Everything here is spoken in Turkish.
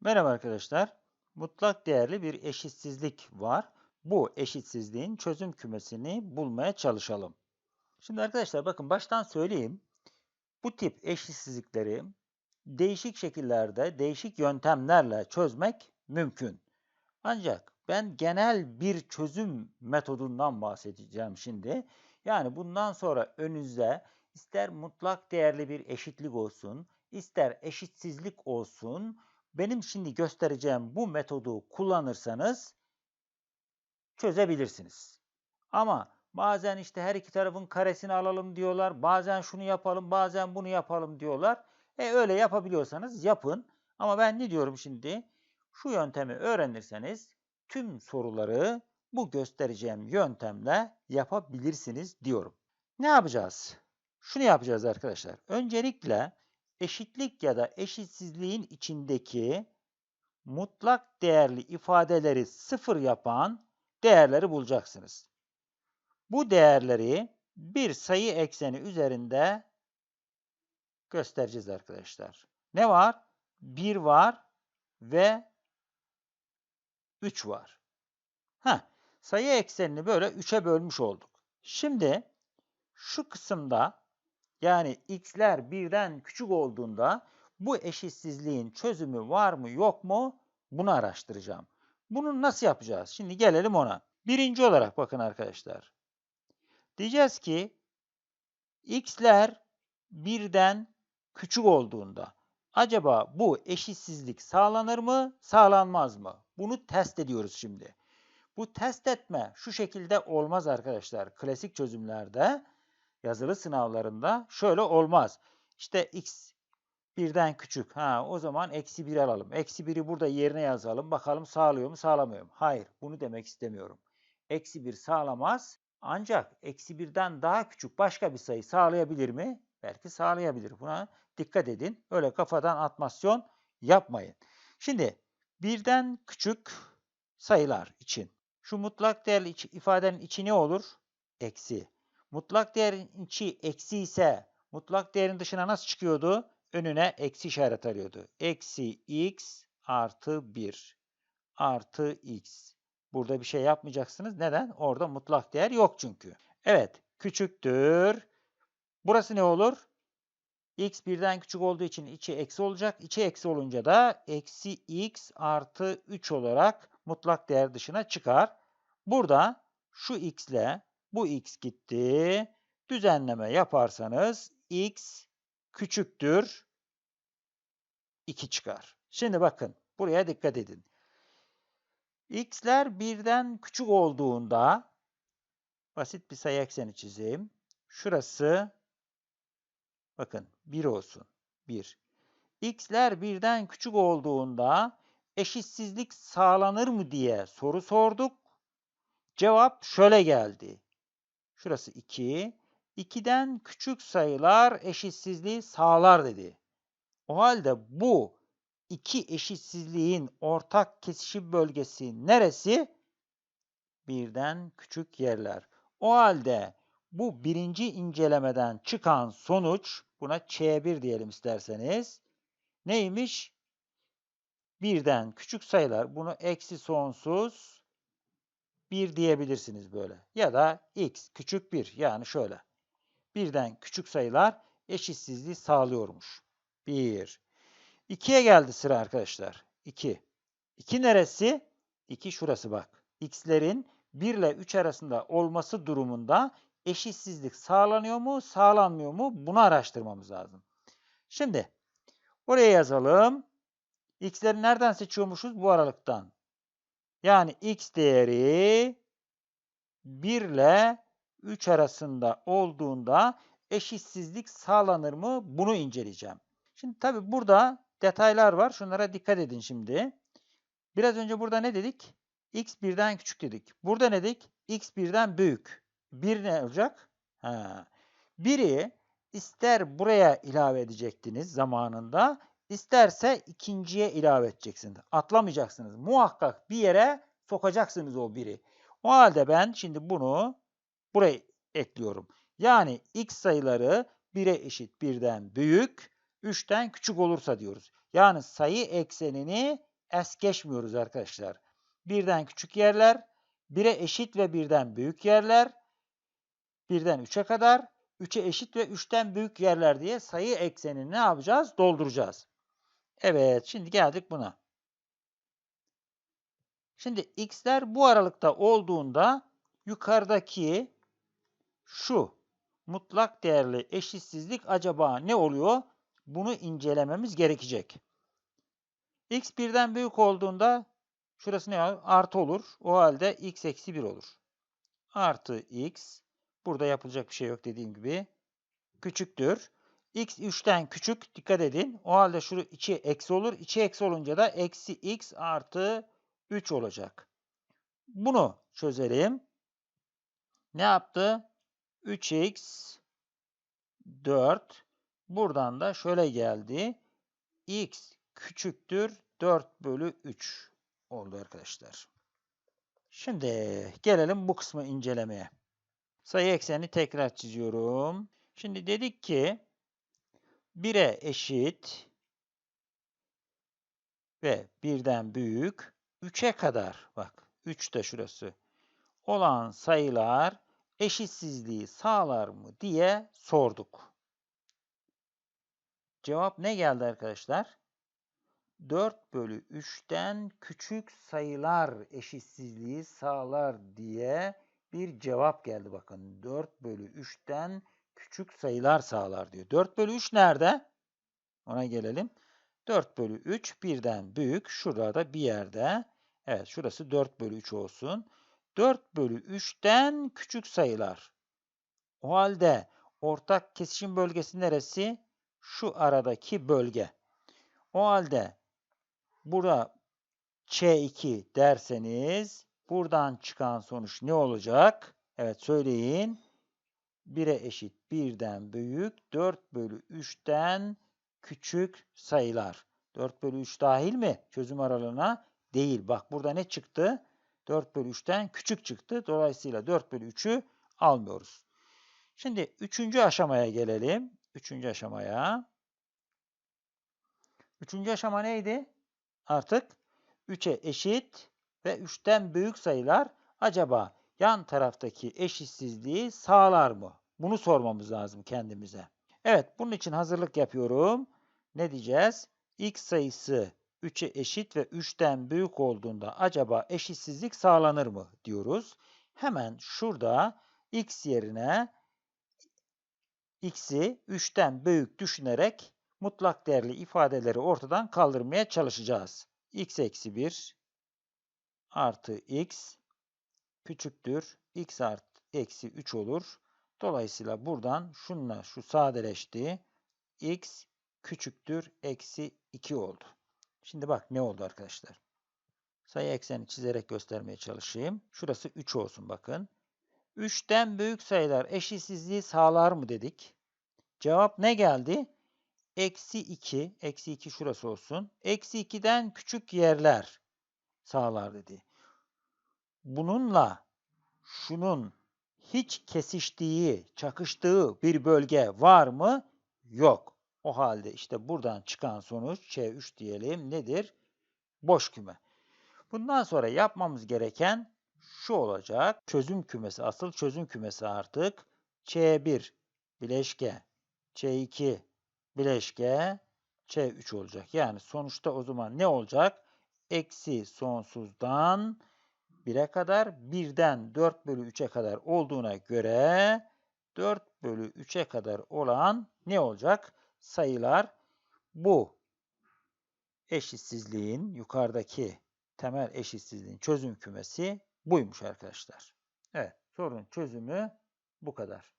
Merhaba arkadaşlar. Mutlak değerli bir eşitsizlik var. Bu eşitsizliğin çözüm kümesini bulmaya çalışalım. Şimdi arkadaşlar bakın baştan söyleyeyim. Bu tip eşitsizlikleri değişik şekillerde, değişik yöntemlerle çözmek mümkün. Ancak ben genel bir çözüm metodundan bahsedeceğim şimdi. Yani bundan sonra önünüze ister mutlak değerli bir eşitlik olsun, ister eşitsizlik olsun, benim şimdi göstereceğim bu metodu kullanırsanız çözebilirsiniz. Ama bazen işte her iki tarafın karesini alalım diyorlar, bazen şunu yapalım, bazen bunu yapalım diyorlar. E öyle yapabiliyorsanız yapın. Ama ben ne diyorum şimdi? Şu yöntemi öğrenirseniz tüm soruları bu göstereceğim yöntemle yapabilirsiniz diyorum. Ne yapacağız? Şunu yapacağız arkadaşlar. Öncelikle eşitlik ya da eşitsizliğin içindeki mutlak değerli ifadeleri sıfır yapan değerleri bulacaksınız. Bu değerleri bir sayı ekseni üzerinde göstereceğiz arkadaşlar. Ne var? 1 var ve 3 var. Heh, sayı eksenini böyle 3'e bölmüş olduk. Şimdi şu kısımda yani x'ler birden küçük olduğunda bu eşitsizliğin çözümü var mı yok mu bunu araştıracağım. Bunu nasıl yapacağız? Şimdi gelelim ona. Birinci olarak bakın arkadaşlar. Diyeceğiz ki x'ler birden küçük olduğunda acaba bu eşitsizlik sağlanır mı, sağlanmaz mı? Bunu test ediyoruz şimdi. Bu test etme şu şekilde olmaz arkadaşlar. Klasik çözümlerde yazılı sınavlarında şöyle olmaz. İşte x birden küçük. Ha, o zaman eksi 1 alalım. Eksi 1'i burada yerine yazalım. Bakalım sağlıyor mu sağlamıyor mu? Hayır. Bunu demek istemiyorum. Eksi 1 sağlamaz. Ancak eksi birden daha küçük başka bir sayı sağlayabilir mi? Belki sağlayabilir. Buna dikkat edin. Öyle kafadan atmasyon yapmayın. Şimdi birden küçük sayılar için şu mutlak değerli ifadenin içi ne olur? Eksi. Mutlak değerin içi eksi ise mutlak değerin dışına nasıl çıkıyordu? Önüne eksi işaret arıyordu. Eksi x artı 1 artı x. Burada bir şey yapmayacaksınız. Neden? Orada mutlak değer yok çünkü. Evet, küçüktür. Burası ne olur? x birden küçük olduğu için içi eksi olacak. İçi eksi olunca da eksi x artı 3 olarak mutlak değer dışına çıkar. Burada şu x ile bu x gitti. Düzenleme yaparsanız x küçüktür 2 çıkar. Şimdi bakın buraya dikkat edin. x'ler birden küçük olduğunda basit bir sayı ekseni çizeyim. Şurası bakın 1 olsun. 1. x'ler birden küçük olduğunda eşitsizlik sağlanır mı diye soru sorduk. Cevap şöyle geldi. Şurası 2. 2'den küçük sayılar eşitsizliği sağlar dedi. O halde bu iki eşitsizliğin ortak kesişim bölgesi neresi? Birden küçük yerler. O halde bu birinci incelemeden çıkan sonuç, buna Ç1 diyelim isterseniz, neymiş? Birden küçük sayılar, bunu eksi sonsuz, 1 diyebilirsiniz böyle. Ya da x küçük 1 yani şöyle. Birden küçük sayılar eşitsizliği sağlıyormuş. 1. 2'ye geldi sıra arkadaşlar. 2. 2 neresi? 2 şurası bak. x'lerin 1 ile 3 arasında olması durumunda eşitsizlik sağlanıyor mu, sağlanmıyor mu? Bunu araştırmamız lazım. Şimdi oraya yazalım. x'leri nereden seçiyormuşuz? Bu aralıktan. Yani x değeri 1 ile 3 arasında olduğunda eşitsizlik sağlanır mı? Bunu inceleyeceğim. Şimdi tabi burada detaylar var. Şunlara dikkat edin şimdi. Biraz önce burada ne dedik? x birden küçük dedik. Burada ne dedik? x birden büyük. 1 ne olacak? Ha. Biri ister buraya ilave edecektiniz zamanında İsterse ikinciye ilave edeceksiniz. Atlamayacaksınız. Muhakkak bir yere sokacaksınız o biri. O halde ben şimdi bunu buraya ekliyorum. Yani x sayıları 1'e eşit birden büyük, 3'ten küçük olursa diyoruz. Yani sayı eksenini es geçmiyoruz arkadaşlar. Birden küçük yerler, 1'e eşit ve birden büyük yerler, birden 3'e kadar, 3'e eşit ve 3'ten büyük yerler diye sayı eksenini ne yapacağız? Dolduracağız. Evet, şimdi geldik buna. Şimdi x'ler bu aralıkta olduğunda yukarıdaki şu mutlak değerli eşitsizlik acaba ne oluyor? Bunu incelememiz gerekecek. x birden büyük olduğunda şurası ne? Artı olur. O halde x eksi 1 olur. Artı x. Burada yapılacak bir şey yok dediğim gibi. Küçüktür. X 3'ten küçük. Dikkat edin. O halde şu içi eksi olur. İçi eksi olunca da eksi x artı 3 olacak. Bunu çözelim. Ne yaptı? 3x 4. Buradan da şöyle geldi. x küçüktür 4 bölü 3 oldu arkadaşlar. Şimdi gelelim bu kısmı incelemeye. Sayı ekseni tekrar çiziyorum. Şimdi dedik ki 1'e eşit ve birden büyük 3'e kadar bak 3 de şurası olan sayılar eşitsizliği sağlar mı diye sorduk. Cevap ne geldi arkadaşlar? 4 bölü 3'ten küçük sayılar eşitsizliği sağlar diye bir cevap geldi bakın. 4 bölü 3'ten küçük sayılar sağlar diyor. 4 bölü 3 nerede? Ona gelelim. 4 bölü 3 birden büyük. Şurada bir yerde. Evet şurası 4 bölü 3 olsun. 4 bölü 3'ten küçük sayılar. O halde ortak kesişim bölgesi neresi? Şu aradaki bölge. O halde burada Ç2 derseniz buradan çıkan sonuç ne olacak? Evet söyleyin. 1'e eşit 1'den büyük 4 bölü 3'ten küçük sayılar. 4 bölü 3 dahil mi çözüm aralığına? Değil. Bak burada ne çıktı? 4 bölü 3'ten küçük çıktı. Dolayısıyla 4 bölü 3'ü almıyoruz. Şimdi üçüncü aşamaya gelelim. Üçüncü aşamaya. Üçüncü aşama neydi? Artık 3'e eşit ve 3'ten büyük sayılar acaba yan taraftaki eşitsizliği sağlar mı? Bunu sormamız lazım kendimize. Evet, bunun için hazırlık yapıyorum. Ne diyeceğiz? x sayısı 3'e eşit ve 3'ten büyük olduğunda acaba eşitsizlik sağlanır mı diyoruz. Hemen şurada x yerine x'i 3'ten büyük düşünerek mutlak değerli ifadeleri ortadan kaldırmaya çalışacağız. x eksi 1 artı x küçüktür. x artı eksi 3 olur. Dolayısıyla buradan şunla şu sadeleşti. x küçüktür. Eksi 2 oldu. Şimdi bak ne oldu arkadaşlar. Sayı ekseni çizerek göstermeye çalışayım. Şurası 3 olsun bakın. 3'ten büyük sayılar eşitsizliği sağlar mı dedik. Cevap ne geldi? Eksi 2. Eksi 2 şurası olsun. Eksi 2'den küçük yerler sağlar dedi. Bununla şunun hiç kesiştiği, çakıştığı bir bölge var mı? Yok. O halde işte buradan çıkan sonuç Ç3 diyelim nedir? Boş küme. Bundan sonra yapmamız gereken şu olacak. Çözüm kümesi, asıl çözüm kümesi artık Ç1 bileşke, Ç2 bileşke, Ç3 olacak. Yani sonuçta o zaman ne olacak? Eksi sonsuzdan 1'e kadar, 1'den 4 bölü 3'e kadar olduğuna göre 4 bölü 3'e kadar olan ne olacak? Sayılar bu eşitsizliğin yukarıdaki temel eşitsizliğin çözüm kümesi buymuş arkadaşlar. Evet, sorunun çözümü bu kadar.